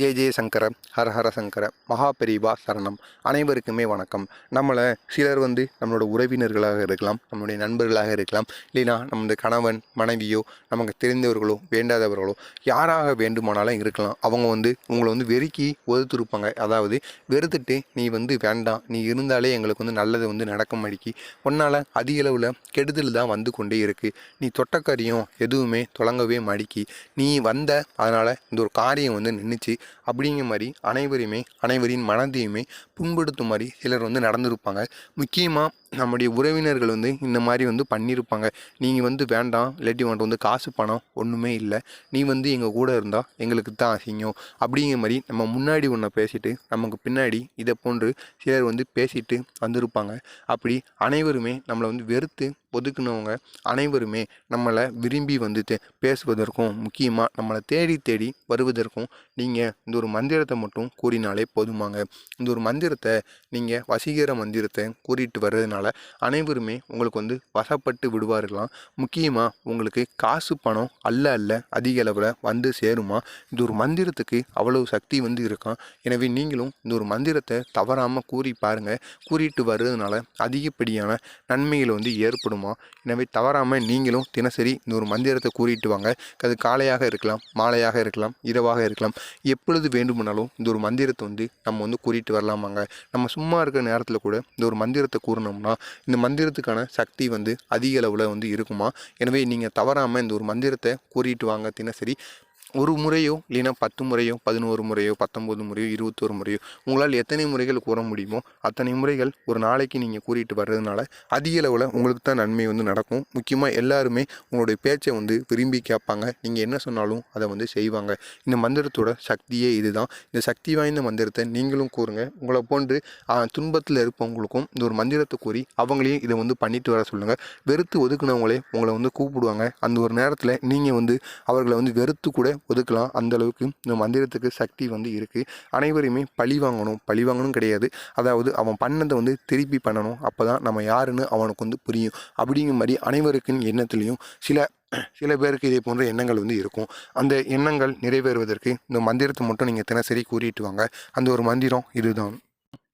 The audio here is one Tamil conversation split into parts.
ஜெய ஜே சங்கர ஹர ஹர சங்கர மகாபெரிவா சரணம். அனைவருக்குமே வணக்கம். நம்மளை சிலர் வந்து நம்மளோட உறவினர்களாக இருக்கலாம் நம்மளுடைய நண்பர்களாக இருக்கலாம் இல்லைனா நமது கணவன் மனைவியோ நமக்கு தெரிந்தவர்களோ வேண்டாதவர்களோ யாராக வேண்டுமானாலும் இருக்கலாம். அவங்க வந்து உங்களை வந்து வெறுக்கி ஒதுத்துருப்பாங்க அதாவது வெறுத்துட்டு நீ வந்து வேண்டாம். நீ இருந்தாலே எங்களுக்கு வந்து நல்லது வந்து நடக்க மாடிக்கு உன்னால் அதிக அளவில் கெடுதல் தான் வந்து கொண்டே இருக்குது நீ தொட்டக்காரியம் எதுவுமே தொடங்கவே மாடிக்கி நீ வந்த அதனால் இந்த ஒரு காரியம் வந்து நின்றுச்சு அப்படிங்கிற மாதிரி அனைவரையுமே அனைவரின் மனதையுமே புண்படுத்தும் மாதிரி சிலர் வந்து நடந்திருப்பாங்க. முக்கியமாக நம்முடைய உறவினர்கள் வந்து இந்த மாதிரி வந்து பண்ணியிருப்பாங்க நீங்கள் வந்து வேண்டாம் இல்லாட்டி உன்கிட்ட வந்து காசு பணம் ஒன்றுமே இல்லை. நீ வந்து எங்கள் கூட இருந்தால் எங்களுக்கு தான் அசிங்கம். அப்படிங்கிற மாதிரி நம்ம முன்னாடி ஒன்றை பேசிட்டு நமக்கு பின்னாடி இதை போன்று சிலர் வந்து பேசிட்டு வந்திருப்பாங்க. அப்படி அனைவருமே நம்மளை வந்து வெறுத்து ஒதுக்குனவங்க அனைவருமே நம்மளை விரும்பி வந்துட்டு பேசுவதற்கும் முக்கியமாக நம்மளை தேடி தேடி வருவதற்கும் நீங்கள் இந்த ஒரு மந்திரத்தை மட்டும் கூறினாலே போதுமாங்க. இந்த ஒரு மந்திரத்தை நீங்கள் வசீகர மந்திரத்தை கூறிட்டு வர்றதுனால அனைவருமே உங்களுக்கு வந்து வசப்பட்டு விடுவார்களாம் முக்கியமாக உங்களுக்கு காசு பணம் அல்ல அல்ல அதிக அளவில் வந்து சேருமா. இந்த ஒரு மந்திரத்துக்கு அவ்வளவு சக்தி வந்து இருக்கான். எனவே நீங்களும் இந்த ஒரு மந்திரத்தை தவறாமல் கூறி பாருங்கள் கூறிட்டு வர்றதுனால அதிகப்படியான நன்மைகள் வந்து ஏற்படுமா. எனவே தவறாமல் நீங்களும் தினசரி இந்த ஒரு மந்திரத்தை கூறிட்டு வாங்க. அது காலையாக இருக்கலாம் மாலையாக இருக்கலாம் இரவாக இருக்கலாம். எப்பொழுது வேண்டுமானாலும் இந்த ஒரு மந்திரத்தை வந்து நம்ம வந்து கூறிட்டு வரலாமாங்க. நம்ம சும்மா இருக்கிற நேரத்தில் கூட இந்த ஒரு மந்திரத்தை கூறினோம்னா இந்த மந்திரத்துக்கான சக்தி வந்து அதிக அளவில் வந்து இருக்குமா? எனவே நீங்கள் தவறாமல் இந்த ஒரு மந்திரத்தை கூறிட்டு வாங்க தினசரி. ஒரு முறையோ இல்லைன்னா பத்து முறையோ பதினோரு முறையோ பத்தொம்போது முறையோ இருபத்தோரு முறையோ உங்களால் எத்தனை முறைகள் கூற முடியுமோ அத்தனை முறைகள் ஒரு நாளைக்கு நீங்கள் கூறிட்டு வர்றதுனால அதிக அளவில் உங்களுக்கு தான் நன்மை வந்து நடக்கும். முக்கியமாக எல்லாருமே உங்களுடைய பேச்சை வந்து விரும்பி கேட்பாங்க. நீங்கள் என்ன சொன்னாலும் அதை வந்து செய்வாங்க. இந்த மந்திரத்தோட சக்தியே இதுதான். இந்த சக்தி வாய்ந்த மந்திரத்தை நீங்களும் கூறுங்க. உங்களை போன்று துன்பத்தில் இருப்பவங்களுக்கும் இந்த ஒரு மந்திரத்தை கூறி அவங்களையும் இதை வந்து பண்ணிட்டு வர சொல்லுங்கள் வெறுத்து ஒதுக்குனவங்களே உங்களை வந்து கூப்பிடுவாங்க. அந்த ஒரு நேரத்தில் நீங்கள் வந்து அவர்களை வந்து வெறுத்து கூட ஒதுக்கலாம். அந்த அளவுக்கு இந்த மந்திரத்துக்கு சக்தி வந்து இருக்குது அனைவரையுமே பழி வாங்கணும். பழி வாங்கணும் கிடையாது. அதாவது அவன் பண்ணதை வந்து திருப்பி பண்ணணும். அப்போ தான் நம்ம யாருன்னு அவனுக்கு வந்து புரியும். அப்படிங்கிற மாதிரி அனைவருக்கும் எண்ணத்துலேயும் சில சில பேருக்கு இதே போன்ற எண்ணங்கள் வந்து இருக்கும். அந்த எண்ணங்கள் நிறைவேறுவதற்கு இந்த மந்திரத்தை மட்டும் நீங்கள் தினசரி கூறிட்டு வாங்க. அந்த ஒரு மந்திரம் இதுதான்.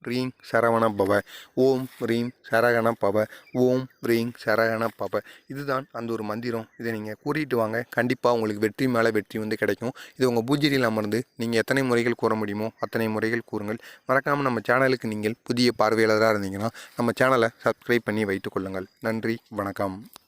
ரீம் சரவண பவ. ஓம் ரீம் சரகண பவ. ஓம் ரீம் சரகண பவ. இதுதான் அந்த ஒரு மந்திரம். இதை நீங்கள் கூறிட்டு வாங்க. கண்டிப்பாக உங்களுக்கு வெற்றி மேலே வெற்றி வந்து கிடைக்கும். இது உங்கள் பூஜையில் அமர்ந்து நீங்கள் எத்தனை முறைகள் கூற முடியுமோ அத்தனை முறைகள் கூறுங்கள். மறக்காமல் நம்ம சேனலுக்கு நீங்கள் புதிய பார்வையாளராக இருந்தீங்கன்னா நம்ம சேனலை சப்ஸ்கிரைப் பண்ணி வைத்துக்கொள்ளுங்கள் நன்றி. வணக்கம்.